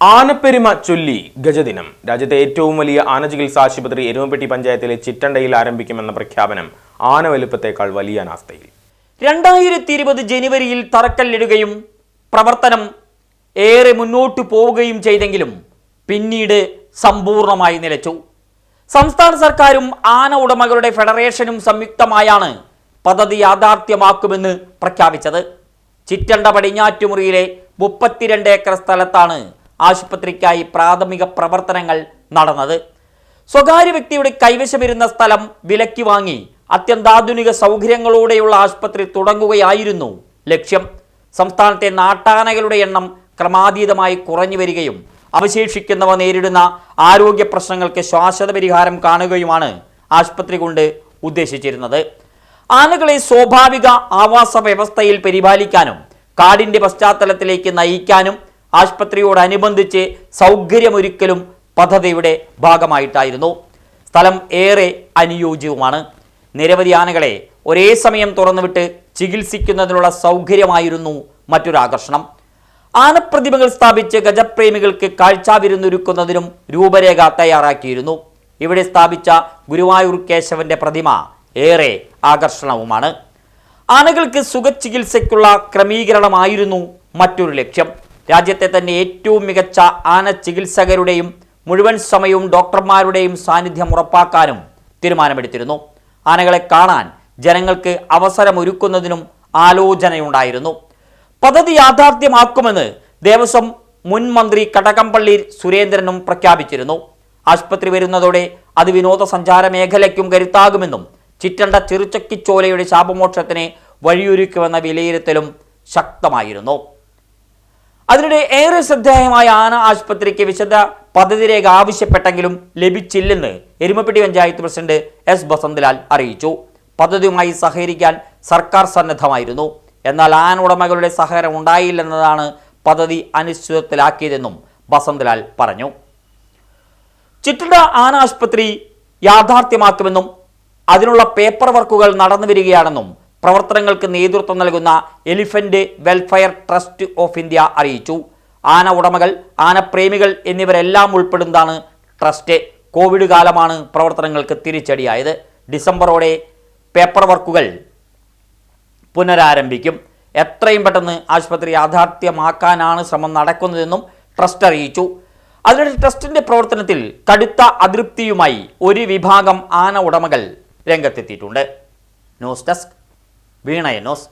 ആനപ്പെരുമ ചൊല്ലി ഗജദിനം. രാജ്യത്തെ ഏറ്റവും വലിയ ആന ചികിത്സാ ആശുപത്രി എരുമപ്പെട്ടി പഞ്ചായത്തിലെ ചിറ്റണ്ടയിൽ ആരംഭിക്കുമെന്ന പ്രഖ്യാപനം ആന വലുപ്പത്തേക്കാൾ വലിയ അനാസ്ഥയിൽ. രണ്ടായിരത്തി ഇരുപത് ജനുവരിയിൽ തറക്കല്ലിടുകയും പ്രവർത്തനം ഏറെ മുന്നോട്ട് പോവുകയും ചെയ്തെങ്കിലും പിന്നീട് സമ്പൂർണമായി നിലച്ചു. സംസ്ഥാന സർക്കാരും ആന ഉടമകളുടെ ഫെഡറേഷനും സംയുക്തമായാണ് പദ്ധതി യാഥാർത്ഥ്യമാക്കുമെന്ന് പ്രഖ്യാപിച്ചത്. ചിറ്റണ്ട പടിഞ്ഞാറ്റുമുറിയിലെ മുപ്പത്തിരണ്ട് ഏക്കർ സ്ഥലത്താണ് ആശുപത്രിക്കായി പ്രാഥമിക പ്രവർത്തനങ്ങൾ നടന്നത്. സ്വകാര്യ വ്യക്തിയുടെ കൈവശമിരുന്ന സ്ഥലം വിലക്കി വാങ്ങി അത്യന്താധുനിക സൗകര്യങ്ങളോടെയുള്ള ആശുപത്രി തുടങ്ങുകയായിരുന്നു ലക്ഷ്യം. സംസ്ഥാനത്തെ നാട്ടാനകളുടെ എണ്ണം ക്രമാതീതമായി കുറഞ്ഞു വരികയും അവശേഷിക്കുന്നവ നേരിടുന്ന ആരോഗ്യ പ്രശ്നങ്ങൾക്ക് ശാശ്വത പരിഹാരം കാണുകയുമാണ് ആശുപത്രി കൊണ്ട് ഉദ്ദേശിച്ചിരുന്നത്. ആനകളെ സ്വാഭാവിക ആവാസ വ്യവസ്ഥയിൽ പരിപാലിക്കാനും കാടിന്റെ പശ്ചാത്തലത്തിലേക്ക് നയിക്കാനും ആശുപത്രിയോടനുബന്ധിച്ച് സൗകര്യമൊരുക്കലും പദ്ധതിയുടെ ഭാഗമായിട്ടായിരുന്നു. സ്ഥലം ഏറെ അനുയോജ്യവുമാണ്. നിരവധി ആനകളെ ഒരേ സമയം തുറന്നുവിട്ട് ചികിത്സിക്കുന്നതിനുള്ള സൗകര്യമായിരുന്നു മറ്റൊരാകർഷണം. ആനപ്രതിമകൾ സ്ഥാപിച്ച് ഗജപ്രേമികൾക്ക് കാഴ്ചാവിരുന്നൊരുക്കുന്നതിനും രൂപരേഖ തയ്യാറാക്കിയിരുന്നു. ഇവിടെ സ്ഥാപിച്ച ഗുരുവായൂർ കേശവന്റെ പ്രതിമ ഏറെ ആകർഷണവുമാണ്. ആനകൾക്ക് സുഖചികിത്സയ്ക്കുള്ള ക്രമീകരണമായിരുന്നു മറ്റൊരു ലക്ഷ്യം. രാജ്യത്തെ തന്നെ ഏറ്റവും മികച്ച ആന ചികിത്സകരുടെയും മുഴുവൻ സമയവും ഡോക്ടർമാരുടെയും സാന്നിധ്യം ഉറപ്പാക്കാനും തീരുമാനമെടുത്തിരുന്നു. ആനകളെ കാണാൻ ജനങ്ങൾക്ക് അവസരമൊരുക്കുന്നതിനും ആലോചനയുണ്ടായിരുന്നു. പദ്ധതി യാഥാർത്ഥ്യമാക്കുമെന്ന് ദേവസ്വം മുൻ മന്ത്രി കടകംപള്ളി സുരേന്ദ്രനും പ്രഖ്യാപിച്ചിരുന്നു. ആശുപത്രി വരുന്നതോടെ അത് വിനോദസഞ്ചാര മേഖലയ്ക്കും കരുത്താകുമെന്നും ചിറ്റണ്ട ചെറുചക്കിച്ചോലയുടെ ശാപമോക്ഷത്തിന് വഴിയൊരുക്കുമെന്ന വിലയിരുത്തലും ശക്തമായിരുന്നു. അതിനിടെ ഏറെ ശ്രദ്ധേയമായ ആന ആശുപത്രിക്ക് വിശദ പദ്ധതി രേഖ ആവശ്യപ്പെട്ടെങ്കിലും ലഭിച്ചില്ലെന്ന് എരുമപ്പെട്ടി പഞ്ചായത്ത് പ്രസിഡന്റ് എസ് ബസന്തലാൽ അറിയിച്ചു. പദ്ധതിയുമായി സഹകരിക്കാൻ സർക്കാർ സന്നദ്ധമായിരുന്നു. എന്നാൽ ആന ഉടമകളുടെ സഹകരണം ഉണ്ടായില്ലെന്നതാണ് പദ്ധതി അനിശ്ചിതത്തിലാക്കിയതെന്നും ബസന്തലാൽ പറഞ്ഞു. ചിറ്റട ആന ആശുപത്രി യാഥാർത്ഥ്യമാക്കുമെന്നും അതിനുള്ള പേപ്പർ വർക്കുകൾ നടന്നു വരികയാണെന്നും പ്രവർത്തനങ്ങൾക്ക് നേതൃത്വം നൽകുന്ന elephant welfare trust of India അറിയിച്ചു. ആന ഉടമകൾ ആനപ്രേമികൾ എന്നിവരെല്ലാം ഉൾപ്പെടുന്നതാണ് ട്രസ്റ്റ് കോവിഡ് കാലമാണ് പ്രവർത്തനങ്ങൾക്ക് തിരിച്ചടിയായത്. ഡിസംബറോടെ പേപ്പർ വർക്കുകൾ പുനരാരംഭിക്കും. എത്രയും പെട്ടെന്ന് ആശുപത്രി യാഥാർത്ഥ്യമാക്കാനാണ് ശ്രമം നടക്കുന്നതെന്നും ട്രസ്റ്റ് അറിയിച്ചു. അതിനിടെ ട്രസ്റ്റിന്റെ പ്രവർത്തനത്തിൽ കടുത്ത അതൃപ്തിയുമായി ഒരു വിഭാഗം ആന ഉടമകൾ രംഗത്തെത്തിയിട്ടുണ്ട്. News desk വീണയ news